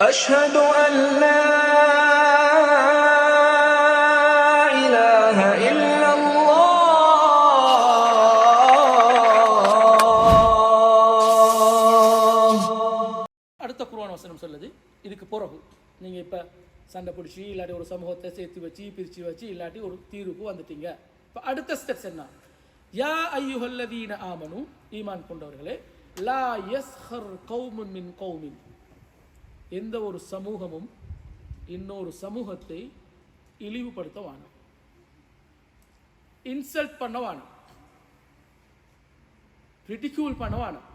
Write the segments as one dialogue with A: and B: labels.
A: أشهد أن لا إله إلا الله
B: அடுத்த குர்ஆன் வசனம் சொல்லுது இதுக்கு பிறகு நீங்கள் இப்போ சண்டை பிடிச்சி இல்லாட்டி ஒரு சமூகத்தை சேர்த்து வச்சு பிரித்து வச்சு இல்லாட்டி ஒரு தீர்வுக்கு வந்துட்டீங்க இப்போ அடுத்த ஸ்டெப்ஸ் என்ன யா ஐயுஹல்லதீன ஆமனு ஈமான் கொண்டவர்களே லா யஸ்ஹர் கௌமுன் மின் கௌமின் எந்த ஒரு சமூகமும் இன்னொரு சமூகத்தை இழிவுபடுத்த வாணும். இன்சல்ட் பண்ண வாணும். ரிட்டிக்யூல் பண்ண வாணும்.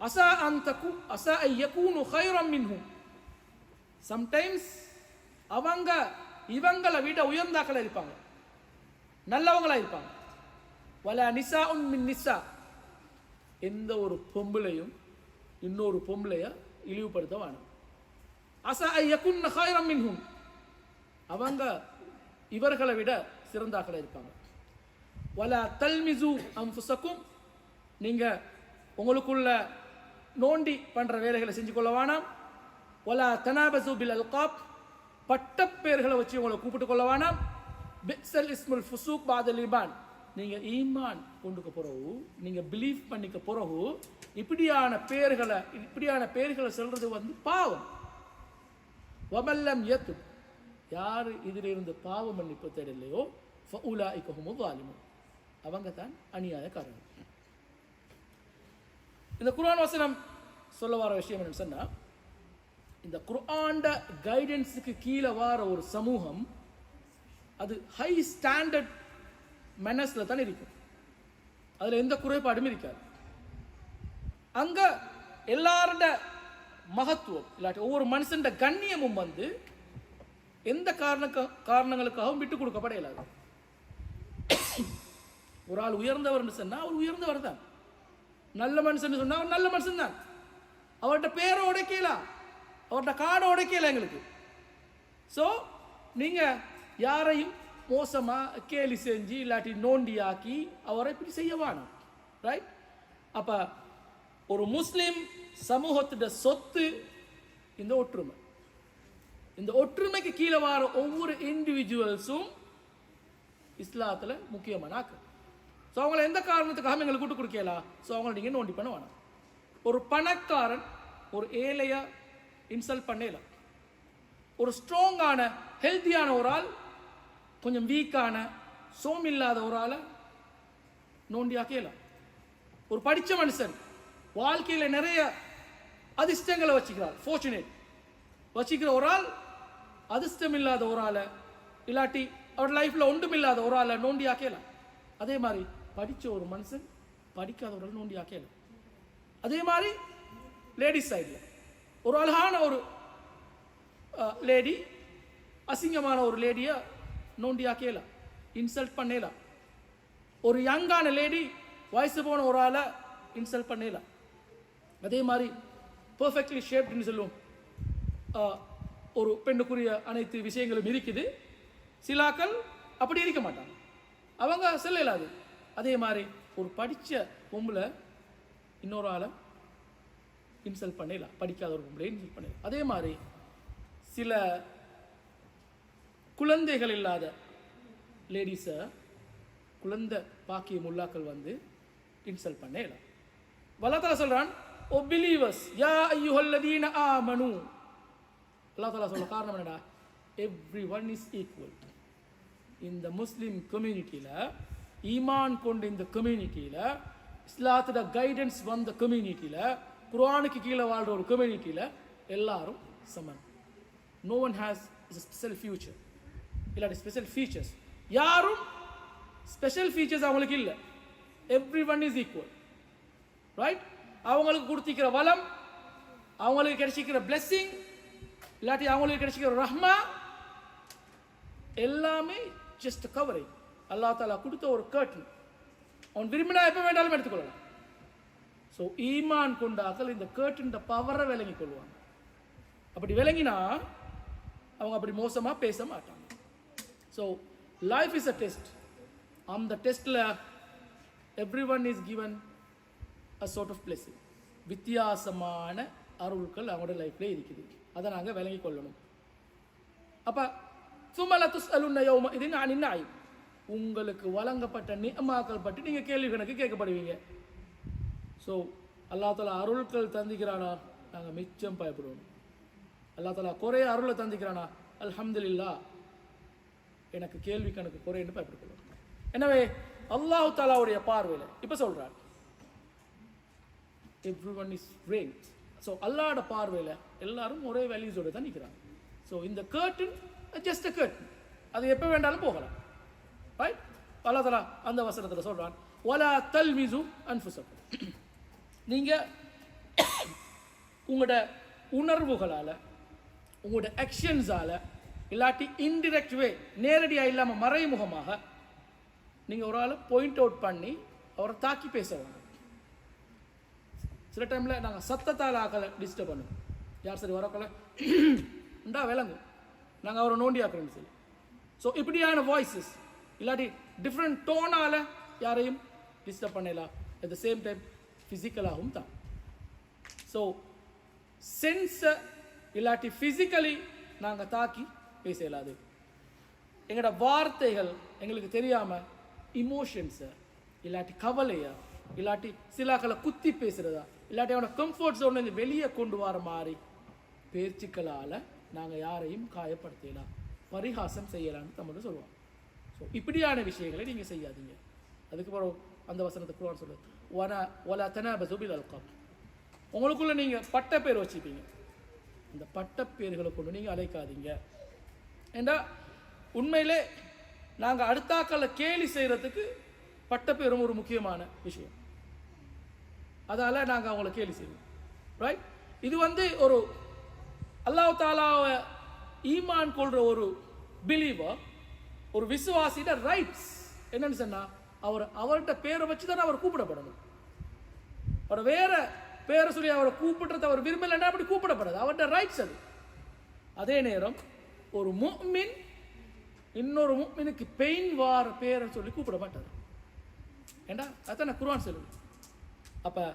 B: அசா அந்தகு அசா ஐயக்கூனு ஹைரம் மின்ஹும். சம்டைம்ஸ் அவங்க இவங்களை விட உயர்ந்தாக்கள் இருப்பாங்க. நல்லவங்களா இருப்பாங்க. வல நிசா உன் மின் நிசா. எந்த ஒரு பொம்பளையும் இன்னொரு பொம்பளைய இழிவுபடுத்த வேணும். அசா ஐயக்குன் ஹைரம் மின்ஹும். அவங்க இவர்களை விட சிறந்தாக்களா இருப்பாங்க. வல தல்மிசு அம்ஃபுசக்கும். நீங்க உங்களுக்குள்ள நோண்டி பண்ற வேலைகளை செஞ்சு கொள்ள வேணாம். ஒலா தனாபசு பில் அல்காப். பட்டப்பேர்களை வச்சு உங்களை கூப்பிட்டு கொள்ள வேணாம். பிக்சல் இஸ்முல் ஃபுசூக் பாதல் ஈமான் நீங்க ஈமான் கொண்டுக்க பிறகு நீங்க பிலீவ் பண்ணிக்க பிறகு இப்படியான பேர்களை இப்படியான பேர்களை சொல்றது வந்து பாவம். வமல்லம் யத்து யார் இதிலிருந்து பாவ மன்னிப்பு தேடலையோ உலா ஃபஉலாஇகஹுமு ஸாலிமூன் அவங்க தான் அநியாயக்காரர்கள். இந்த குர்ஆன் வசனம் சொல்ல வர விஷயம் என்னன்னு சொன்னால் இந்த குர்ஆன்ட கைடன்ஸுக்கு கீழே வார ஒரு சமூகம் அது ஹை ஸ்டாண்டர்ட் மெனஸில் தான் இருக்கும். அதில் எந்த குறைபாடும் இருக்காது. அங்கே எல்லாரோட மகத்துவம். இல்லாட்டி ஒவ்வொரு மனுஷன் கண்ணியமும் வந்து எந்த காரண காரணங்களுக்காகவும் விட்டு கொடுக்கப்பட இயலாது ஒரு ஆள் உயர்ந்தவர்னு சொன்னால் அவர் உயர்ந்தவர் தான். நல்ல மனுஷன் சொன்னால் அவர் நல்ல மனுஷன் தான். அவர்கிட்ட பேரை உடைக்கலாம் அவர்கிட்ட காடை உடைக்கல எங்களுக்கு. ஸோ நீங்கள் யாரையும் மோசமாக கேலி செஞ்சு இல்லாட்டி நோண்டியாக்கி அவரை இப்படி செய்ய வேணும். ரைட் அப்போ ஒரு முஸ்லீம் சமூகத்தோட சொத்து இந்த ஒற்றுமை. இந்த ஒற்றுமைக்கு கீழே வர ஒவ்வொரு இண்டிவிஜுவல்ஸும் இஸ்லாத்தில் முக்கியமான ஸோ அவங்கள எந்த காரணத்துக்காக எங்களுக்கு கூட்டு கொடுக்கலா? ஸோ அவங்கள நீங்கள் நோண்டி பண்ண வேணாம். ஒரு பணக்காரன் ஒரு ஏழைய இன்சல்ட் பண்ணலாம் ஒரு ஸ்ட்ராங்கான ஹெல்த்தியான ஒரு ஆள் கொஞ்சம் வீக்கான சோம் இல்லாத ஒரு ஆளை நோண்டி ஒரு படித்த மனுஷன் வாழ்க்கையில் நிறைய அதிர்ஷ்டங்களை வச்சுக்கிறார். ஃபோர்ச்சுனேட் வச்சுக்கிற ஒரு ஆள் அதிர்ஷ்டம் இல்லாத ஒரு ஆளை இல்லாட்டி அவர் லைஃப்பில் ஒன்றும் இல்லாத ஒரு ஆளை நோண்டி ஆக்கலாம் அதே மாதிரி படித்த ஒரு மனுஷன் படிக்காத ஒரு ஆள் நோண்டி ஆக்கலாம் அதே மாதிரி லேடிஸ் சைடில் ஒரு அழகான ஒரு லேடி அசிங்கமான ஒரு லேடியை நோண்டி ஆக்கலாம் இன்சல்ட் பண்ணலாம் ஒரு யங்கான லேடி வயசு போன ஒரு ஆளை இன்சல்ட் பண்ணலாம் அதே மாதிரி பர்ஃபெக்ட்லி ஷேப்டுன்னு சொல்லுவோம். ஒரு பெண்ணுக்குரிய அனைத்து விஷயங்களும் இருக்குது. சிலாக்கள் அப்படி இருக்க மாட்டாங்க. அவங்க செல்லலாது. அதே மாதிரி ஒரு படித்த பொம்பளை இன்னொரு ஆளை இன்சல்ட் பண்ணிடலாம் படிக்காத ஒரு பொம்பளை இன்சல்ட் பண்ணிடலாம் அதே மாதிரி சில குழந்தைகள் இல்லாத லேடிஸை குழந்தை பாக்கிய முல்லாக்கள் வந்து இன்சல்ட் பண்ணிடலாம் வல்லத்தலா சொல்கிறான் ஓ பிலீவர்ஸ் யா ஐயுஹல்லதீன ஆமனு அல்லா தலா சொல்ல காரணம் என்னடா? எவ்ரி ஒன் இஸ் ஈக்குவல் இந்த முஸ்லீம் கம்யூனிட்டியில் ஈமான் கொண்ட இந்த கம்யூனிட்டியில் இஸ்லாத்தோட கைடன்ஸ் வந்த கம்யூனிட்டியில் குரானுக்கு கீழே வாழ்கிற ஒரு கம்யூனிட்டியில் எல்லாரும் சமன் no one has special future இல்லாட்டி ஸ்பெஷல் ஃபீச்சர்ஸ் யாரும் ஸ்பெஷல் ஃபீச்சர்ஸ் அவங்களுக்கு இல்லை. Every one is equal right அவங்களுக்கு கொடுத்திக்கிற வளம் அவங்களுக்கு கிடைச்சிக்கிற பிளெஸ்ஸிங் இல்லாட்டி அவங்களுக்கு கிடைச்சிக்கிற ரஹ்மா எல்லாமே ஜஸ்ட் கவரிங் அல்லாஹ் தாலா கொடுத்த ஒரு கர்டன் அவன் விரும்பினா எப்போ வேண்டாலும் எடுத்துக்கொள்ளலாம். ஸோ ஈமான் கொண்டாக்கள் இந்த கர்டன் பவரை விளங்கி கொள்வாங்க. அப்படி விளங்கினா அவங்க அப்படி மோசமாக பேச மாட்டாங்க. So life is a test அந்த டெஸ்ட்டில் everyone is given a sort of blessing. வித்தியாசமான அருள்கள் அவங்களோட லைஃப்பில் இருக்குது. அதை நாங்கள் விளங்கிக் கொள்ளணும். அப்போ சுமல துஸ் அலுன்ன இது நான் இன்னாய் உங்களுக்கு வழங்கப்பட்ட நியமாக்கள் பற்றி நீங்கள் கேள்வி கணக்கு கேட்கப்படுவீங்க. ஸோ அல்லா தாலா அருள்கள் தந்திக்கிறானா நாங்கள் மிச்சம் பயப்படுவோம். அல்லா தாலா குறைய அருளை தந்திக்கிறானா அல்ஹம்துல்லா எனக்கு கேள்வி கணக்கு குறைன்னு பயப்படுகிறோம். எனவே அல்லாஹு தாலாவுடைய பார்வையில் இப்போ சொல்றார். Every one is wrong so அல்லாட பார்வையில் எல்லாரும் ஒரே வேல்யூஸோடு தான் நிற்கிறாங்க ஸோ இந்த கேர்டன் ஜஸ்ட் அ கேர்டன் அது எப்போ வேண்டாலும் போகலாம். ரைட் அல்லா அந்த வசனத்தில் சொல்கிறான் ஒலா தல் மிசு அன்புசம் நீங்கள் உங்களோட உணர்வுகளால் உங்களோட ஆக்ஷன்ஸால் இல்லாட்டி இன்டிரெக்ட் வே நேரடியாக இல்லாமல் மறைமுகமாக நீங்கள் ஒரு ஆளை பாயிண்ட் அவுட் பண்ணி அவரை தாக்கி பேசுவாங்க சில டைமில் நாங்கள் சத்தத்தால் ஆக்கலை டிஸ்டர்ப் பண்ணுவோம் யார் சரி வரக்குள்ள உண்டா விளங்கும் நாங்கள் அவரை நோண்டி ஆக்குறோம் சரி ஸோ இப்படியான வாய்ஸஸ் இல்லாட்டி டிஃப்ரெண்ட் டோனால் யாரையும் டிஸ்டர்ப் பண்ணலாம் அட் த சேம் டைம் ஃபிசிக்கலாகவும் தான். ஸோ சென்ஸை இல்லாட்டி ஃபிசிக்கலி நாங்கள் தாக்கி பேச இயலாது எங்களோட வார்த்தைகள் எங்களுக்கு தெரியாமல் இமோஷன்ஸை இல்லாட்டி கவலையை இல்லாட்டி சிலாக்களை குத்தி பேசுகிறதா இல்லாட்டி அவனை கம்ஃபர்ட் ஜோன்லேருந்து வெளியே கொண்டு வர மாதிரி பேச்சுக்களால் நாங்கள் யாரையும் காயப்படுத்தலாம் பரிகாசம் செய்யலாம்னு தமிழ் சொல்லுவோம் ஸோ இப்படியான விஷயங்களை நீங்கள் செய்யாதீங்க. அதுக்கப்புறம் அந்த வசனத்தை குரான் சொல்லுது. ஒன ஒல தனபசு பில் அல்காப் உங்களுக்குள்ள நீங்கள் பட்ட பேர் வச்சுப்பீங்க. இந்த பட்ட பேர்களை கொண்டு நீங்கள் அழைக்காதீங்க. ஏண்டா? உண்மையிலே நாங்கள் அடுத்தாக்களை கேலி செய்கிறதுக்கு பட்டப்பேரும் ஒரு முக்கியமான விஷயம். அதால் நாங்கள் அவங்கள கேலி செய்வோம். ரைட் இது வந்து ஒரு அல்லாஹ் தாலாவை ஈமான் கொள்கிற ஒரு பிலீவர் ஒரு விசுவாசிட ரைட்ஸ் என்னன்னு சொன்னால் அவர் அவர்கிட்ட பேரை வச்சு தானே அவர் கூப்பிடப்படணும். அவர் வேற பேரை சொல்லி அவரை கூப்பிடுறத அவர் விரும்பலைன்னா அப்படி கூப்பிடப்படாது. அவர்கிட்ட ரைட்ஸ் அது. அதே நேரம் ஒரு முக்மின் இன்னொரு முக்மினுக்கு பெயின் வார பேரை சொல்லி கூப்பிட மாட்டார் ஏண்டா? அதான் குர்ஆன் சொல்லுது. அப்போ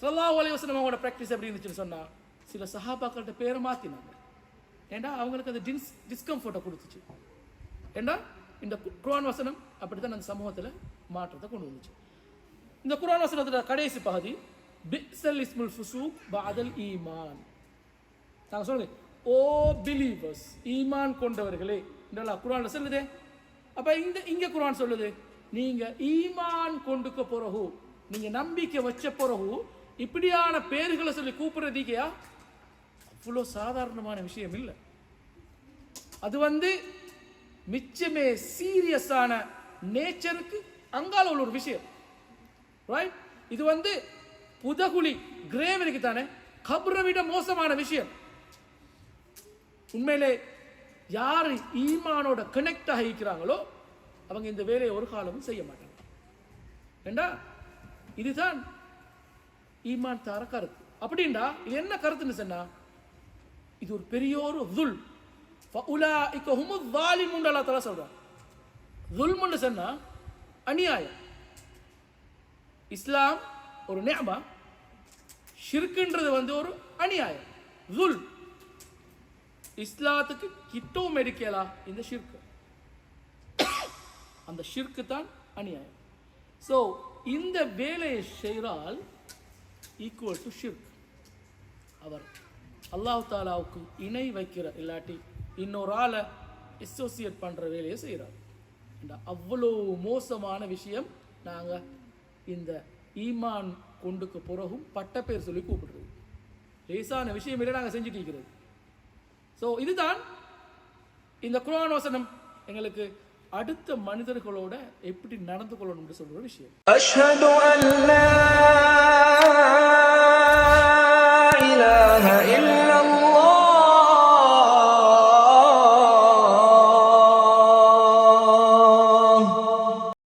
B: சொல்லா அலைஹி அவங்களோட ப்ராக்டிஸ் எப்படி இருந்துச்சுன்னு சொன்னால் சில சஹாபாக்கள்கிட்ட பேரை மாற்றினாங்க ஏண்டா? அவங்களுக்கு அது டின்ஸ் டிஸ்கம்ஃபர்ட்டை கொடுத்துச்சு. ஏண்டா? இந்த கு- குர்ஆன் வசனம் அப்படி தான் அந்த சமூகத்தில் மாற்றத்தை கொண்டு வந்துச்சு. இந்த குர்ஆன் வசனத்தில் கடைசி பகுதி பிஸ்ஸல் இஸ்முல் ஃபுசூக் பாதல் ஈமான். நாங்கள் சொல்லுங்க. ஓ பிலீவர்ஸ் ஈமான் கொண்டவர்களே. என்னடா குரான்ல சொல்லுதே. அப்போ இந்த இங்கே குரான் சொல்லுது நீங்கள் ஈமான் கொண்டுக்க பிறகு நீங்க நம்பிக்கை வச்ச பிறகு இப்படியான பேர்களை சொல்லி கூப்பிடுறதுக்கையா அவ்வளோ சாதாரணமான விஷயம் இல்லை. அது வந்து மிச்சமே சீரியஸான நேச்சருக்கு அங்கால உள்ள ஒரு விஷயம். ரைட் இது வந்து புதகுழி கிரேவனுக்கு தானே கபரை விட மோசமான விஷயம். உண்மையிலே யார் ஈமானோட கனெக்ட் ஆகிக்கிறாங்களோ அவங்க இந்த வேலையை ஒரு காலமும் செய்ய மாட்டாங்க. ஏண்டா? இதுதான் ஈமான் தார கருத்து. அப்படின்டா இது என்ன கருத்துன்னு சொன்னா இது ஒரு பெரிய ஒரு துல் ஃபஉலாஇக ஹுமு ஸாலிமுன் அல்லாஹ் தஆலா சொல்றான். துல்முன்னு சொன்னா அநியாயம். இஸ்லாம் ஒரு நேமா ஷிர்க்குன்றது வந்து ஒரு அநியாயம். துல் இஸ்லாத்துக்கு கிட்டவும் எடுக்கலா இந்த ஷிர்க்கு. அந்த ஷிர்க்கு தான் அநியாயம். ஸோ இந்த வேலையை செய்கிறால் ஈக்குவல் டு ஷிர்க் அவர் அல்லாஹ் தாலாவுக்கு இணை வைக்கிற இல்லாட்டி இன்னொரு ஆளை அசோசியேட் பண்ணுற வேலையை செய்கிறார். அவ்வளோ மோசமான விஷயம் நாங்கள் இந்த ஈமான் கொண்டுக்கு பிறகும் பட்ட பேர் சொல்லி கூப்பிடுறது. லேசான விஷயம் இல்லை நாங்கள் செஞ்சுட்டு இருக்கிறது ஸோ இதுதான் இந்த குரான் வசனம். எங்களுக்கு அடுத்த மனிதர்களோட எப்படி நடந்து கொள்ளணும்னு சொல்கிற விஷயம்.